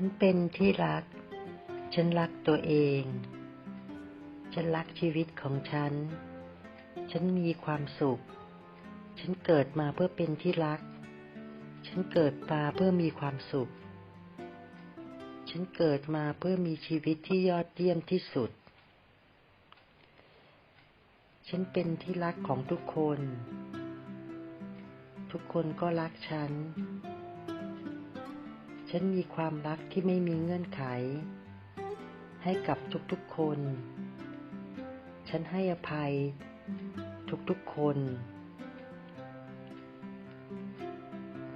ฉันเป็นที่รัก ฉันรักตัวเอง ฉันรักชีวิตของฉัน ฉันมีความสุข ฉันเกิดมาเพื่อเป็นที่รัก ฉันเกิดมาเพื่อมีความสุข ฉันเกิดมาเพื่อมีชีวิตที่ยอดเยี่ยมที่สุด ฉันเป็นที่รักของทุกคน ทุกคนก็รักฉัน ฉันมีความรักที่ไม่มีเงื่อนไข ให้กับทุกๆคน ฉันให้อภัย ทุกๆคน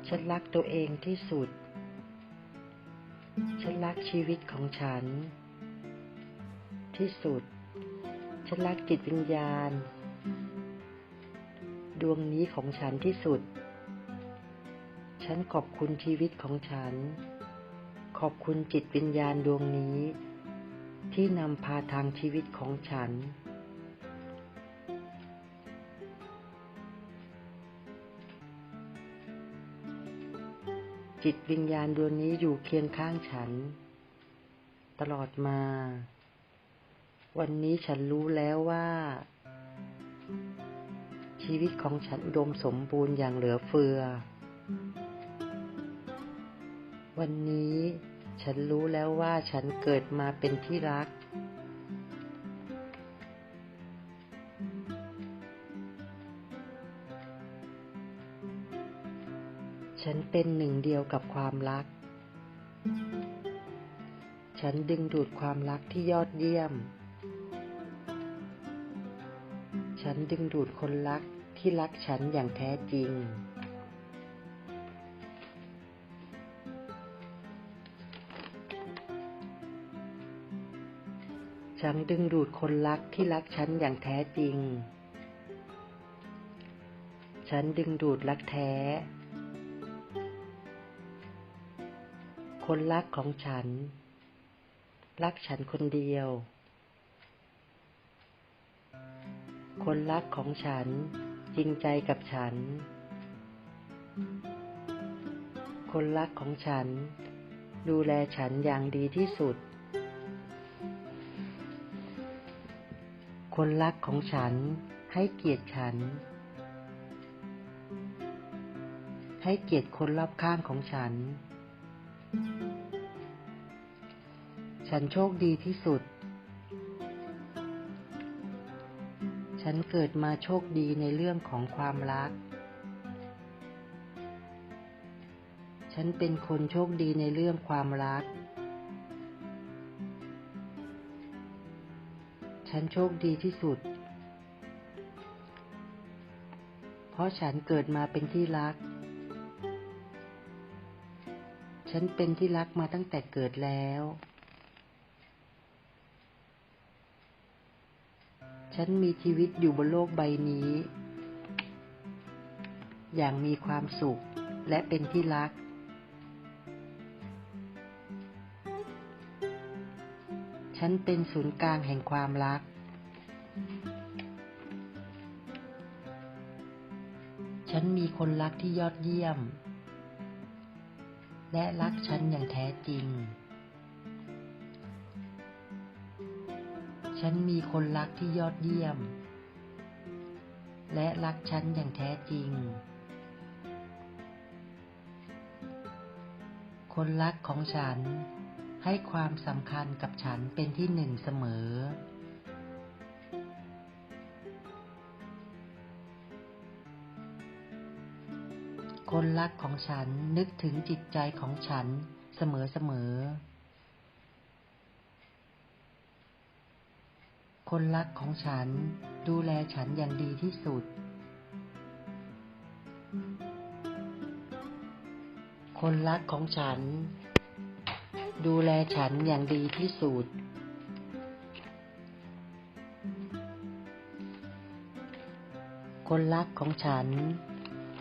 ฉันรักตัวเองที่สุด ฉันรักชีวิตของฉัน ที่สุด ฉันรักจิตวิญญาณ ดวงนี้ของฉันที่สุด ฉันขอบคุณชีวิตของฉัน ขอบคุณจิตวิญญาณดวงนี้ ที่นำพาทางชีวิตของฉัน จิตวิญญาณดวงนี้อยู่เคียงข้างฉัน ตลอดมา วันนี้ฉันรู้แล้วว่า ชีวิตของฉันอุดมสมบูรณ์อย่างเหลือเฟือ วันนี้ฉันรู้แล้วว่าฉันเกิดมาเป็นที่รัก ฉันเป็นหนึ่งเดียวกับความรัก ฉันดึงดูดความรักที่ยอดเยี่ยม ฉันดึงดูดคนรักที่รักฉันอย่างแท้จริง ฉันดึงดูดคนรักที่รักฉันอย่างแท้จริง ฉันดึงดูดรักแท้ คนรักของฉัน รักฉันคนเดียว คนรักของฉันจริงใจกับฉัน คนรักของฉัน ดูแลฉันอย่างดีที่สุด คนรักของฉัน ให้เกียรติฉัน ให้เกียรติคนรอบข้างของฉัน ฉันโชคดีที่สุด ฉันเกิดมาโชคดีในเรื่องของความรัก ฉันเป็นคนโชคดีในเรื่องความรัก ฉันโชคดีที่สุด เพราะฉันเกิดมาเป็นที่รัก ฉันเป็นที่รักมาตั้งแต่เกิดแล้ว ฉันมีชีวิตอยู่บนโลกใบนี้ อย่างมีความสุขและเป็นที่รัก ฉันเป็นศูนย์กลางแห่งความรัก ฉันมีคนรักที่ยอดเยี่ยม และรักฉันอย่างแท้จริง ฉันมีคนรักที่ยอดเยี่ยม และรักฉันอย่างแท้จริงคนรักของฉัน ให้ความสำคัญกับฉันเป็นที่หนึ่งเสมอ คนรักของฉันนึกถึงจิตใจของฉันเสมอเสมอ คนรักของฉันดูแลฉันอย่างดีที่สุด คนรักของฉัน ดูแลฉันอย่างดีที่สุด คนรักของฉัน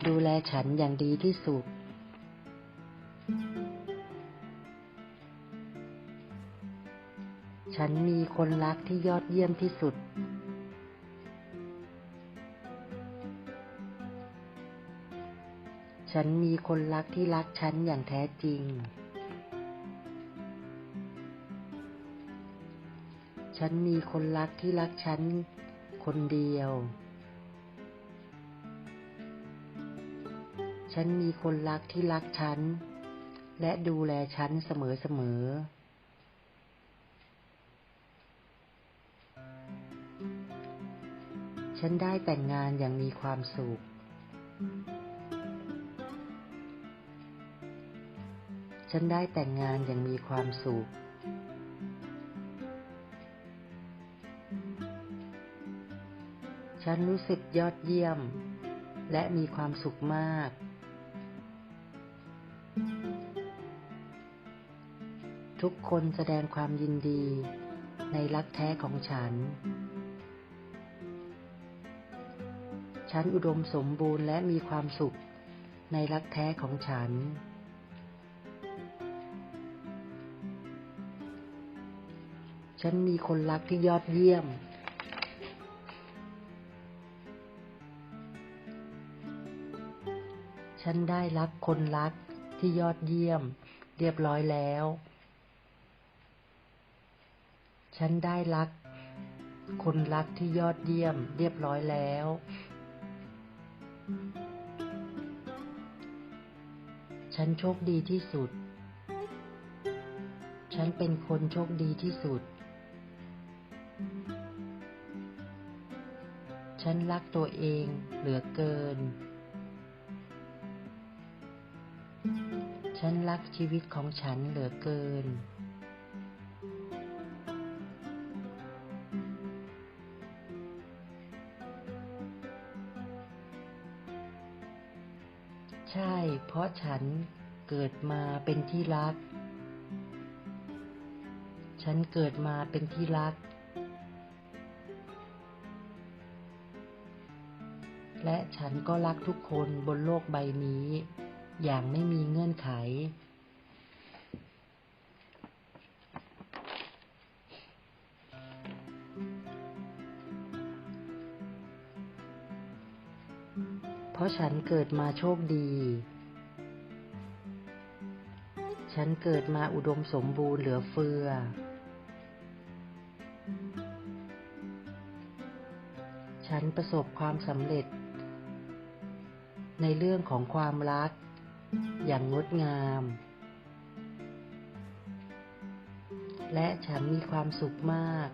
ดูแลฉันอย่างดีที่สุด ฉันมีคนรักที่ยอดเยี่ยมที่สุด ฉันมีคนรักที่รักฉันอย่างแท้จริง ฉันมีคนรักที่รักฉันคนเดียว ฉันมีคนรักที่รักฉัน และดูแลฉันเสมอๆฉันได้แต่งงานอย่างมีความสุข ฉันได้แต่งงานอย่างมีความสุข ฉันรู้สึกยอดเยี่ยม และมีความสุขมาก ทุกคนแสดงความยินดีในรักแท้ของฉัน ฉันอุดมสมบูรณ์และมีความสุขในรักแท้ของฉัน ฉันมีคนรักที่ยอดเยี่ยม ฉันได้รักคนรักที่ยอดเยี่ยม เรียบร้อยแล้ว ฉันได้รัก คนรักที่ยอดเยี่ยม เรียบร้อยแล้ว ฉันโชคดีที่สุด ฉันเป็นคนโชคดีที่สุด ฉันรักตัวเองเหลือเกิน ฉันรักชีวิตของฉันเหลือเกิน ใช่ เพราะฉันเกิดมาเป็นที่รัก ฉันเกิดมาเป็นที่รัก และฉันก็รักทุกคนบนโลกใบนี้ อย่างไม่มีเงื่อนไข เพราะฉันเกิดมาโชคดี ฉันเกิดมาอุดมสมบูรณ์เหลือเฟือฉันประสบความสำเร็จ ในเรื่องของความรัก อย่างงดงาม และฉันมีความสุขมาก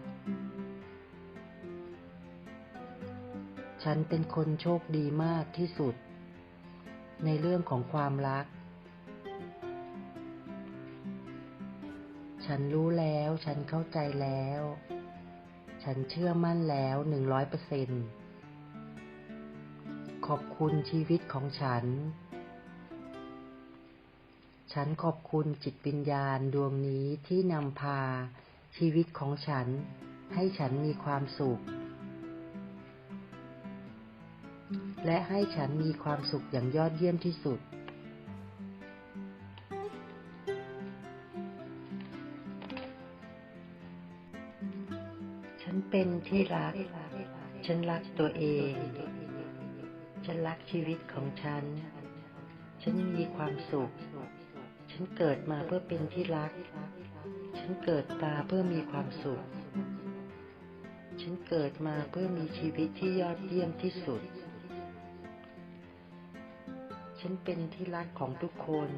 ฉันเป็นคนโชคดีมากที่สุด ในเรื่องของความรัก ฉันรู้แล้ว ฉันเข้าใจแล้ว ฉันเชื่อมั่นแล้วหนึ่งร้อยเปอร์เซ็นต์ขอบคุณชีวิตของฉัน ฉันขอบคุณจิตวิญญาณดวงนี้ที่นำพา ชีวิตของฉัน ให้ฉันมีความสุข และให้ฉันมีความสุขอย่างยอดเยี่ยมที่สุด ฉันเป็นที่รัก ฉันรักตัวเอง ฉันรักชีวิตของฉัน ฉันมีความสุข ฉันเกิดมาเพื่อเป็นที่รัก ฉันเกิดมาเพื่อมีความสุข ฉันเกิดมาเพื่อมีชีวิตที่ยอดเยี่ยมที่สุด ฉันเป็นที่รักของทุกคน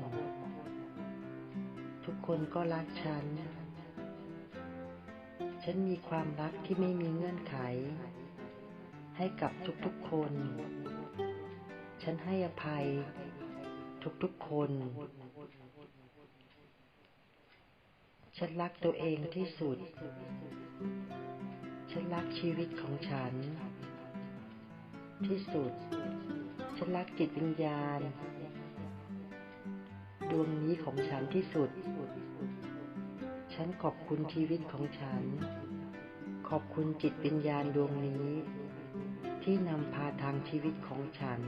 ทุกคนก็รักฉัน ฉันมีความรักที่ไม่มีเงื่อนไข ให้กับทุกๆคน ฉันให้อภัยทุกๆคน ฉันรักตัวเองที่สุด ฉันรักชีวิตของฉัน ที่สุด ฉันรักจิตวิญญาณ ดวงนี้ของฉันที่สุด ฉันขอบคุณชีวิตของฉัน ขอบคุณจิตวิญญาณดวงนี้ ที่นำพาทางชีวิตของฉัน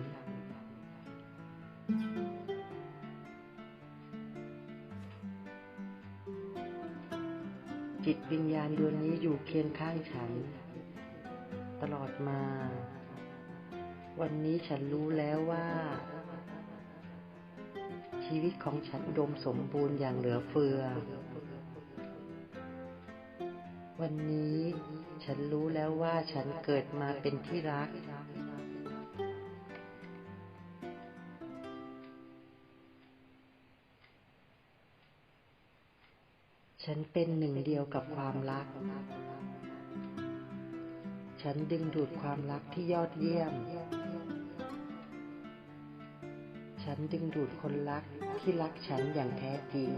จิตวิญญาณดวงนี้อยู่เคียงข้างฉัน ตลอดมา วันนี้ฉันรู้แล้วว่า ชีวิตของฉันดมสมบูรณ์อย่างเหลือเฟือ วันนี้ฉันรู้แล้วว่าฉันเกิดมาเป็นที่รัก ฉันเป็นหนึ่งเดียวกับความรัก ฉันดึงดูดความรักที่ยอดเยี่ยม ฉันดึงดูดคนรักที่รักฉันอย่างแท้จริง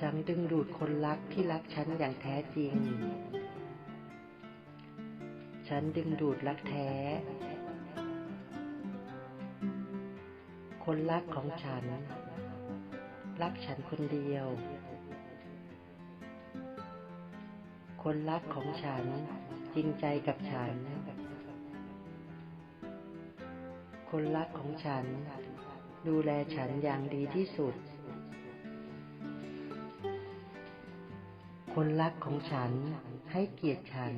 ฉันดึงดูดคนรักที่รักฉันอย่างแท้จริง ฉันดึงดูดรักแท้ คนรักของฉัน รักฉันคนเดียว คนรักของฉันจริงใจกับฉัน คนรักของฉัน ดูแลฉันอย่างดีที่สุด คนรักของฉันให้เกียรติฉัน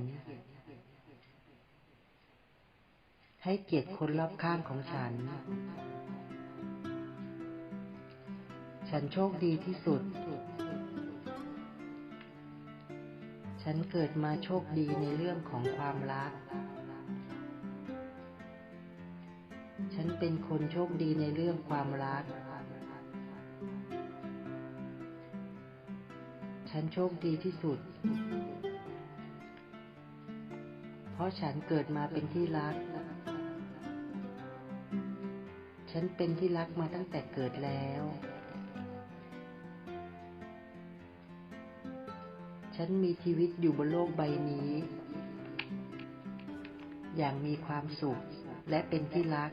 ให้เกียรติคนรอบข้างของฉัน ฉันโชคดีที่สุด ฉันเกิดมาโชคดีในเรื่องของความรัก ฉันเป็นคนโชคดีในเรื่องความรัก ฉันโชคดีที่สุด เพราะฉันเกิดมาเป็นที่รักฉันเป็นที่รักมาตั้งแต่เกิดแล้ว ฉันมีชีวิตอยู่บนโลกใบนี้ อย่างมีความสุขและเป็นที่รัก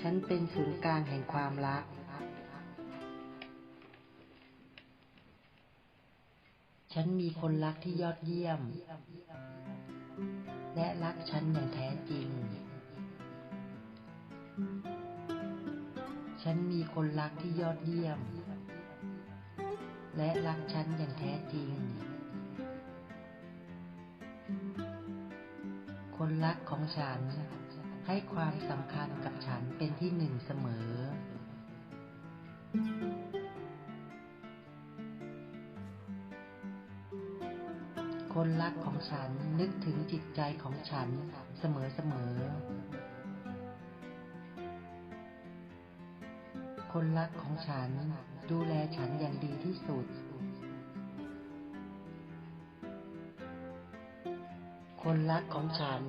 ฉันเป็นศูนย์กลางแห่งความรัก ฉันมีคนรักที่ยอดเยี่ยม และรักฉันอย่างแท้จริง ฉันมีคนรักที่ยอดเยี่ยม และรักฉันอย่างแท้จริง คนรักของฉันให้ความสำคัญกับฉันเป็นที่หนึ่งเสมอ คนรักของฉันนึกถึงจิตใจของฉันเสมอเสมอ คนรักของฉัน ดูแลฉันอย่างดีที่สุด คนรักของฉัน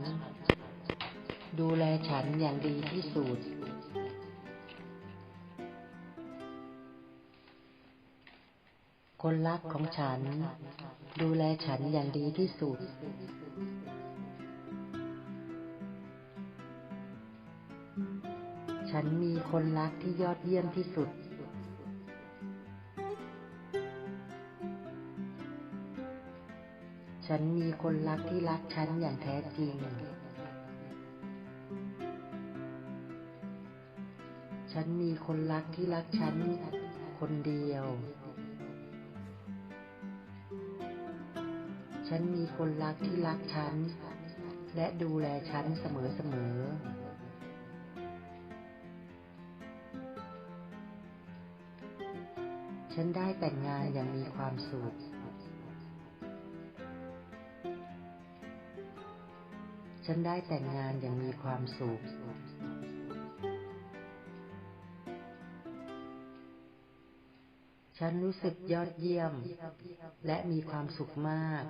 ดูแลฉันอย่างดีที่สุด คนรักของฉัน ดูแลฉันอย่างดีที่สุด ฉันมีคนรักที่ยอดเยี่ยมที่สุด ฉันมีคนรักที่รักฉันอย่างแท้จริง ฉันมีคนรักที่รักฉันคนเดียว ฉันมีคนรักที่รักฉันและดูแลฉันเสมอเสมอ ฉันได้แต่งงานอย่างมีความสุข ฉันได้แต่งงานอย่างมีความสุข ฉันรู้สึกยอดเยี่ยม และมีความสุขมาก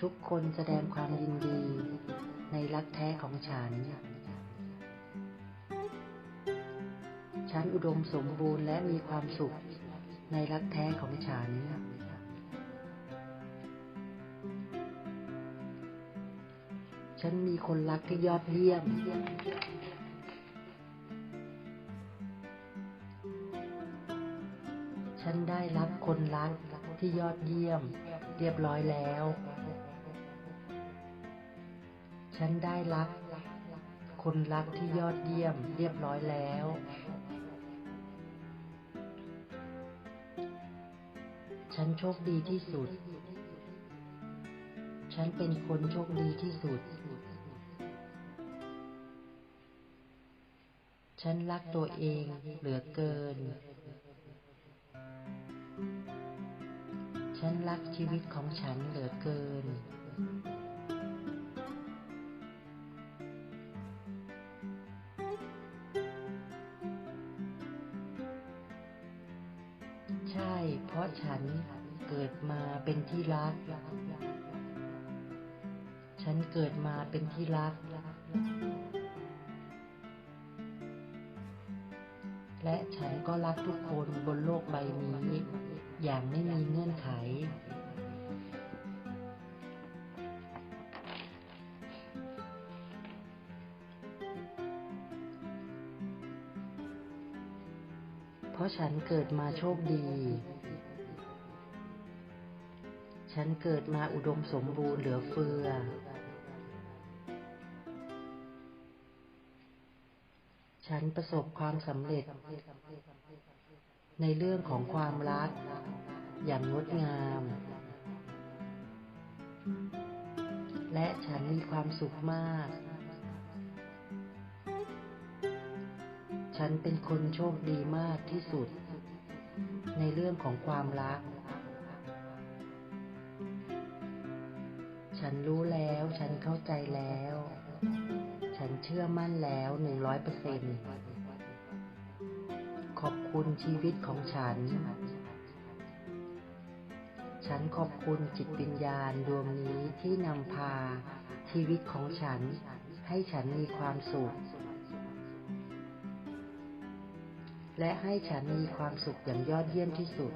ทุกคนแสดงความยินดีในรักแท้ของฉัน ฉันอุดมสมบูรณ์และมีความสุขในรักแท้ของฉัน ฉันมีคนรักที่ยอดเยี่ยม ฉันได้รับคนรักที่ยอดเยี่ยม เรียบร้อยแล้ว ฉันได้รับคนรักที่ยอดเยี่ยม เรียบร้อยแล้ว ฉันโชคดีที่สุด ฉันเป็นคนโชคดีที่สุด ฉันรักตัวเองเหลือเกิน ฉันรักชีวิตของฉันเหลือเกิน ราะฉันเกิดมาเป็นที่รัก ฉันเกิดมาเป็นที่รัก และฉันก็รักทุกคนบนโลกใบนี้อย่างไม่มีเงื่อนไข เพราะฉันเกิดมาโชคดี ฉันเกิดมาอุดมสมบูรณ์เหลือเฟือ ฉันประสบความสำเร็จ ในเรื่องของความรัก อย่างงดงาม และฉันมีความสุขมาก ฉันเป็นคนโชคดีมากที่สุด ในเรื่องของความรัก ฉันรู้แล้ว ฉันเข้าใจแล้ว ฉันเชื่อมั่นแล้วหนึ่งร้อยเปอร์เซ็นขอบคุณชีวิตของฉัน ฉันขอบคุณจิตวิญญาณดวงนี้ที่นำพา ชีวิตของฉัน ให้ฉันมีความสุข และให้ฉันมีความสุขอย่างยอดเยี่ยมที่สุด